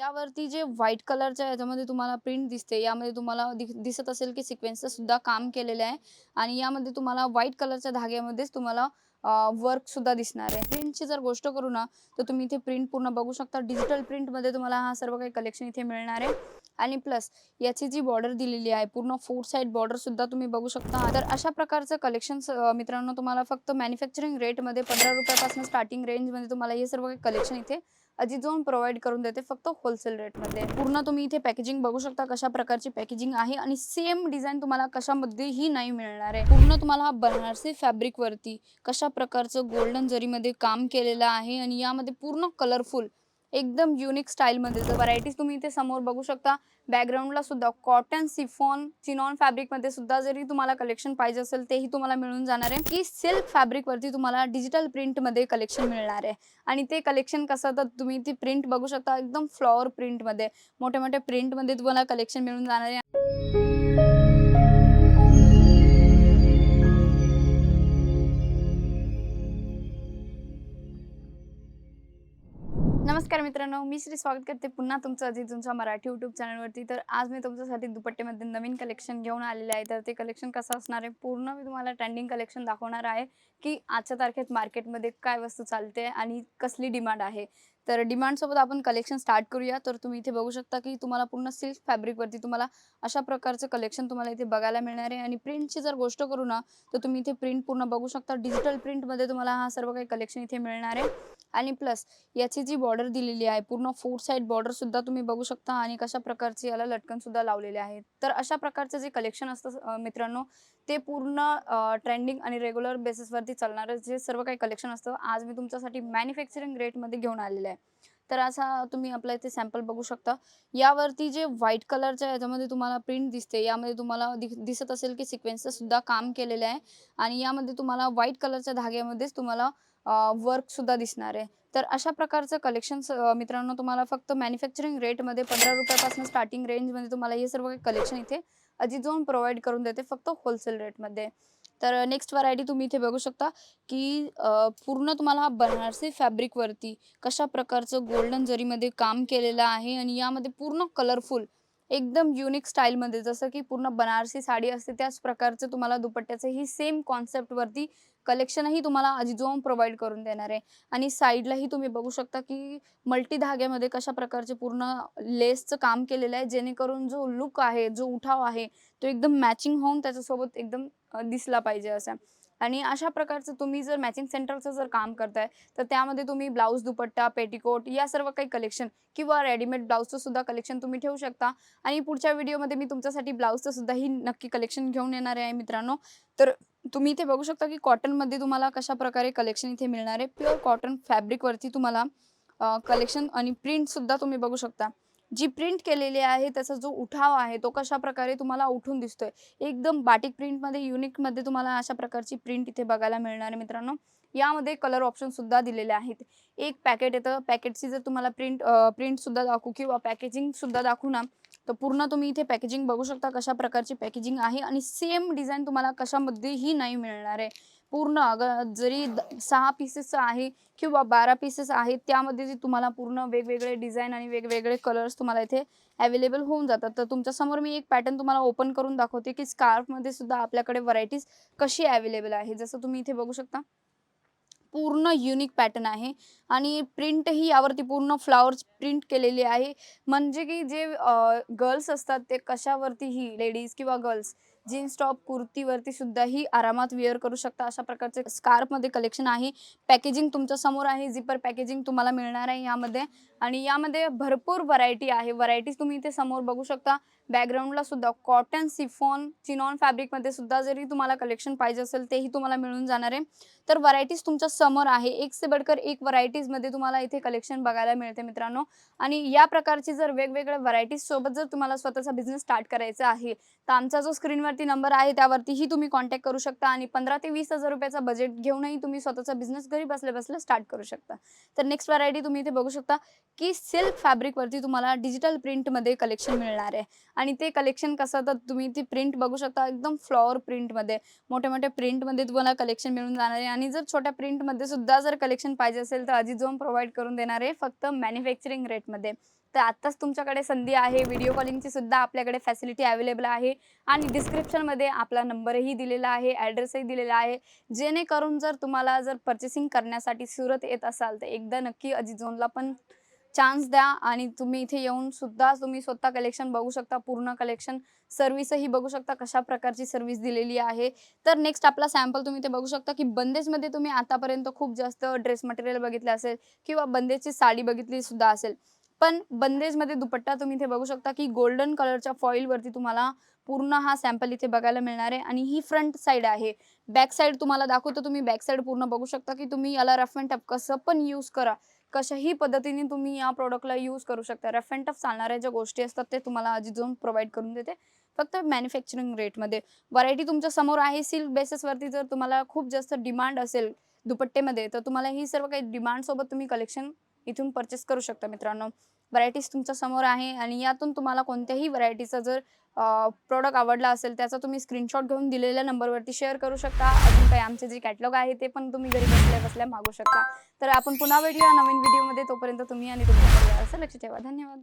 यावरती जे व्हाईट कलरच्या याच्यामध्ये तुम्हाला प्रिंट दिसते यामध्ये तुम्हाला दिसत असेल की सिक्वेन्सचं सुद्धा काम केलेलं आहे. आणि यामध्ये तुम्हाला व्हाईट कलरच्या धाग्यामध्येच तुम्हाला वर्क सुद्धा दिसणार आहे. प्रिंटची जर गोष्ट करू ना तर तुम्ही इथे प्रिंट पूर्ण बघू शकता. डिजिटल प्रिंटमध्ये तुम्हाला हा सर्व काही कलेक्शन इथे मिळणार आहे. आणि प्लस याची जी बॉर्डर दिलेली आहे पूर्ण फोर साईड बॉर्डर सुद्धा तुम्ही बघू शकता. तर अशा प्रकारचं कलेक्शन मित्रांनो तुम्हाला फक्त मॅन्युफॅक्चरिंग रेटमध्ये पंधरा रुपयापासून स्टार्टिंग रेंजमध्ये तुम्हाला हे सर्व काही कलेक्शन इथे अजित जोन प्रोव्हाइड करून देते फक्त होलसेल रेटमध्ये पूर्ण तुम्ही इथे पॅकेजिंग बघू शकता कशा प्रकारची पॅकेजिंग आहे आणि सेम डिझाईन तुम्हाला कशामध्येही नाही मिळणार आहे. पूर्ण तुम्हाला हा बनारसी फॅब्रिकवरती कशा प्रकारचं गोल्डन जरीमध्ये काम केलेलं आहे आणि यामध्ये पूर्ण कलरफुल एकदम युनिक स्टाईलमध्ये जर व्हरायटीज तुम्ही इथे समोर बघू शकता. बॅकग्राऊंडला सुद्धा कॉटन सिफॉन चिनॉन फॅब्रिकमध्ये सुद्धा जरी तुम्हाला कलेक्शन पाहिजे असेल तेही तुम्हाला मिळून जाणार आहे. की सिल्क फॅब्रिकवरती तुम्हाला डिजिटल प्रिंटमध्ये कलेक्शन मिळणार आहे. आणि ते कलेक्शन कसं तर तुम्ही ती प्रिंट बघू शकता एकदम फ्लॉवर प्रिंटमध्ये मोठ्या मोठ्या प्रिंटमध्ये तुम्हाला कलेक्शन मिळून जाणार आहे. नमस्कार मित्रांनो मी श्री स्वागत करते पुन्हा तुमचं अजित तुमच्या मराठी यूट्यूब चॅनलवरती तर आज मी तुमच्यासाठी दुपट्टेमध्ये नवीन कलेक्शन घेऊन आलेले आहे. तर ते कलेक्शन कसं असणार आहे? पूर्ण मी तुम्हाला ट्रेंडिंग कलेक्शन दाखवणार आहे की आजच्या तारखेत मार्केटमध्ये काय वस्तू चालते आणि कसली डिमांड आहे. तर डिमांडसोबत आपण कलेक्शन स्टार्ट करूया. तर तुम्ही इथे बघू शकता की तुम्हाला पूर्ण सिल्क फॅब्रिकवरती तुम्हाला अशा प्रकारचं कलेक्शन तुम्हाला इथे बघायला मिळणार आहे. आणि प्रिंटची जर गोष्ट करू ना तर तुम्ही इथे प्रिंट पूर्ण बघू शकता. डिजिटल प्रिंटमध्ये तुम्हाला हा सर्व काही कलेक्शन इथे मिळणार आहे. आणि प्लस याची जी बॉर्डर दिलेली आहे पूर्ण फोर साईड बॉर्डर सुद्धा तुम्ही बघू शकता. आणि कशा प्रकारचे याला लटकन सुद्धा लावलेले आहेत तर अशा प्रकारचं जे कलेक्शन असतं मित्रांनो ते पूर्ण ट्रेंडिंग आणि रेग्युलर बेसिसवरती चालणारं जे सर्व काही कलेक्शन असतं आज मी तुमच्यासाठी मॅन्युफॅक्चरिंग रेटमध्ये घेऊन आलेलं आहे. तर असा तुम्ही आपल्या इथे सॅम्पल बघू शकता. यावरती जे व्हाईट कलरच्या याच्यामध्ये तुम्हाला प्रिंट दिसते यामध्ये तुम्हाला दिसत असेल की सिक्वेन्सचं सुद्धा काम केलेलं आहे. आणि यामध्ये तुम्हाला व्हाईट कलरच्या धाग्यामध्येच तुम्हाला वर्क सुद्धा दिसणार आहे. तर अशा प्रकारचं कलेक्शन मित्रांनो तुम्हाला फक्त मॅन्युफॅक्चरिंग रेटमध्ये पंधरा रुपयापासून स्टार्टिंग रेंजमध्ये तुम्हाला हे सर्व कलेक्शन इथे अजित जोन प्रोव्हाइड करून देते फक्त होलसेल रेटमध्ये तर नेक्स्ट व्हरायटी तुम्ही इथे बघू शकता की पूर्ण तुम्हाला हा बनारसी फॅब्रिकवरती कशा प्रकारचं गोल्डन जरीमध्ये काम केलेलं आहे आणि यामध्ये पूर्ण कलरफुल एकदम युनिक स्टाईलमध्ये जसं की पूर्ण बनारसी साडी असते त्याच प्रकारचं तुम्हाला दुपट्ट्याचं ही सेम कॉन्सेप्टवरती कलेक्शनही तुम्हाला अजिजोम प्रोव्हाइड करून देणार आहे. आणि साईडलाही तुम्ही बघू शकता की मल्टी धाग्यामध्ये कशा प्रकारचे पूर्ण लेसचं काम केलेलं आहे. जेणेकरून जो लुक आहे जो उठाव आहे तो एकदम मॅचिंग होऊन त्याच्यासोबत एकदम दिसला पाहिजे असा. आणि अशा प्रकारचं तुम्ही जर मॅचिंग सेंटरचं जर काम करताय तर त्यामध्ये तुम्ही ब्लाऊज दुपट्टा पेटीकोट या सर्व काही कलेक्शन किंवा रेडीमेड ब्लाऊजचं सुद्धा कलेक्शन तुम्ही ठेवू शकता. आणि पुढच्या व्हिडिओमध्ये मी तुमच्यासाठी ब्लाऊजचं सुद्धा ही नक्की कलेक्शन घेऊन येणार आहे मित्रांनो. तर तुम्ही इथे बघू शकता की कॉटनमध्ये तुम्हाला कशा प्रकारे कलेक्शन इथे मिळणार आहे. प्युअर कॉटन फॅब्रिकवरती तुम्हाला कलेक्शन आणि प्रिंटसुद्धा तुम्ही बघू शकता. जी प्रिंट केलेली आहे त्याचा जो उठाव आहे तो कशा प्रकारे तुम्हाला उठून दिसतोय? एकदम बाटिक प्रिंटमध्ये युनिकमध्ये तुम्हाला अशा प्रकारची प्रिंट इथे बघायला मिळणार आहे मित्रांनो. यामध्ये कलर ऑप्शन सुद्धा दिलेले आहेत. एक पॅकेट येतं. पॅकेटची जर तुम्हाला प्रिंट प्रिंट सुद्धा दाखवू किंवा पॅकेजिंग सुद्धा दाखवू ना तर पूर्ण तुम्ही इथे पॅकेजिंग बघू शकता कशा प्रकारची पॅकेजिंग आहे आणि सेम डिझाईन तुम्हाला कशामध्येही नाही मिळणार आहे. पूर्ण अग जरी सहा पीसेस आहे किंवा बारा पीसेस आहेत त्यामध्ये जे तुम्हाला पूर्ण वेगवेगळे डिझाईन आणि वेगवेगळे कलर्स तुम्हाला इथे अवेलेबल होऊन जातात. तर तुमच्यासमोर मी एक पॅटर्न तुम्हाला ओपन करून दाखवते की स्कार्फमध्ये सुद्धा आपल्याकडे व्हरायटीज कशी अवेलेबल आहे. जसं तुम्ही इथे बघू शकता पूर्ण युनिक पॅटर्न आहे आणि प्रिंटही यावरती पूर्ण फ्लावर्स प्रिंट केलेली आहे. म्हणजे की जे गर्ल्स असतात ते कशावरतीही लेडीज किंवा गर्ल्स जीन्स टॉप कुर्तीवरती सुद्धा ही आरामात वेअर करू शकता. अशा प्रकारचे स्कार्फमध्ये कलेक्शन आहे. पॅकेजिंग तुमच्यासमोर आहे. झिपर पॅकेजिंग तुम्हाला मिळणार आहे यामध्ये. आणि यामध्ये भरपूर व्हरायटी आहे. व्हरायटीज तुम्ही इथे समोर बघू शकता. बॅकग्राऊंडला सुद्धा कॉटन सिफॉन चिनॉन फॅब्रिकमध्ये सुद्धा जरी तुम्हाला कलेक्शन पाहिजे असेल तेही तुम्हाला मिळून जाणार आहे. तर व्हरायटीज तुमच्यासमोर आहे. एक से बडकर एक व्हरायटीजमध्ये तुम्हाला इथे कलेक्शन बघायला मिळते मित्रांनो. आणि या प्रकारची जर वेगवेगळ्या व्हरायटीज सोबत जर तुम्हाला स्वतःचा बिझनेस स्टार्ट करायचा आहे तर आमचा जो स्क्रीनवरती नंबर आहे त्यावरतीही तुम्ही कॉन्टॅक्ट करू शकता आणि पंधरा ते वीस हजार रुपयाचा बजेट घेऊनही तुम्ही स्वतःचा बिझनेस घरी बसल्या बसल्या स्टार्ट करू शकता. तर नेक्स्ट व्हरायटी तुम्ही इथे बघू शकता की सिल्क फॅब्रिकवरती तुम्हाला डिजिटल प्रिंटमध्ये कलेक्शन मिळणार आहे. आणि ते कलेक्शन कसं तर तुम्ही ती प्रिंट बघू शकता एकदम फ्लॉवर प्रिंटमध्ये मोठ्या मोठ्या प्रिंटमध्ये तुम्हाला कलेक्शन मिळून जाणार आहे. आणि जर छोट्या प्रिंटमध्ये सुद्धा जर कलेक्शन पाहिजे असेल तर अजित जोन प्रोव्हाइड करून देणार आहे फक्त मॅन्युफॅक्चरिंग रेटमध्ये तर आत्ताच तुमच्याकडे संधी आहे. व्हिडिओ कॉलिंगची सुद्धा आपल्याकडे फॅसिलिटी अवेलेबल आहे. आणि डिस्क्रिप्शनमध्ये आपला नंबरही दिलेला आहे ॲड्रेसही दिलेला आहे. जेणेकरून जर तुम्हाला जर पर्चेसिंग करण्यासाठी सुरत येत असाल तर एकदा नक्की अजिझोनला पण चान्स द्या आणि तुम्ही इथे येऊन सुद्धा तुम्ही स्वतः कलेक्शन बघू शकता पूर्ण कलेक्शन सर्व्हिसही बघू शकता कशा प्रकारची सर्व्हिस दिलेली आहे. तर नेक्स्ट आपला सॅम्पल तुम्ही ते बघू शकता की बंदेजमध्ये तुम्ही आतापर्यंत खूप जास्त ड्रेस मटेरियल बघितले असेल किंवा बंदेजची साडी बघितली सुद्धा असेल. पण बंदेजमध्ये दुपट्टा तुम्ही इथे बघू शकता की गोल्डन कलरच्या फॉईलवरती तुम्हाला पूर्ण हा सॅम्पल इथे बघायला मिळणार आहे. आणि ही फ्रंट साईड आहे. बॅक साईड तुम्हाला दाखवतो तुम्ही. बॅक साईड पूर्ण बघू शकता की तुम्ही याला रफ अँड टफ कसं पण यूज करा. कशाही पद्धतीने तुम्ही या प्रॉडक्टला यूज करू शकता. रफ अँड टफ चालणाऱ्या ज्या गोष्टी असतात ते तुम्हाला अजिजून प्रोव्हाइड करून देते. फक्त मॅन्युफॅक्चरिंग रेटमध्ये व्हरायटी तुमच्यासमोर आहे सिल्क बेसिसवरती जर तुम्हाला खूप जास्त डिमांड असेल दुपट्टेमध्ये तर तुम्हाला ही सर्व काही डिमांडसोबत तुम्ही कलेक्शन इथून परचेस करू शकता मित्रांनो. व्हरायटीज तुमच्यासमोर आहे आणि यातून तुम्हाला कोणत्याही व्हरायटीचा जर प्रोडक्ट आवडला असेल त्याचा तुम्ही स्क्रीनशॉट घेऊन दिलेल्या नंबरवरती शेअर करू शकता. अजून काही आमचे जे कॅटलॉग आहे ते पण तुम्ही घरी बसल्या बसल्या मागू शकता. तर आपण पुन्हा भेटूया नवीन व्हिडिओमध्ये तोपर्यंत तुम्ही आणि तुमच्या परिवाराचं लक्ष ठेवा. धन्यवाद.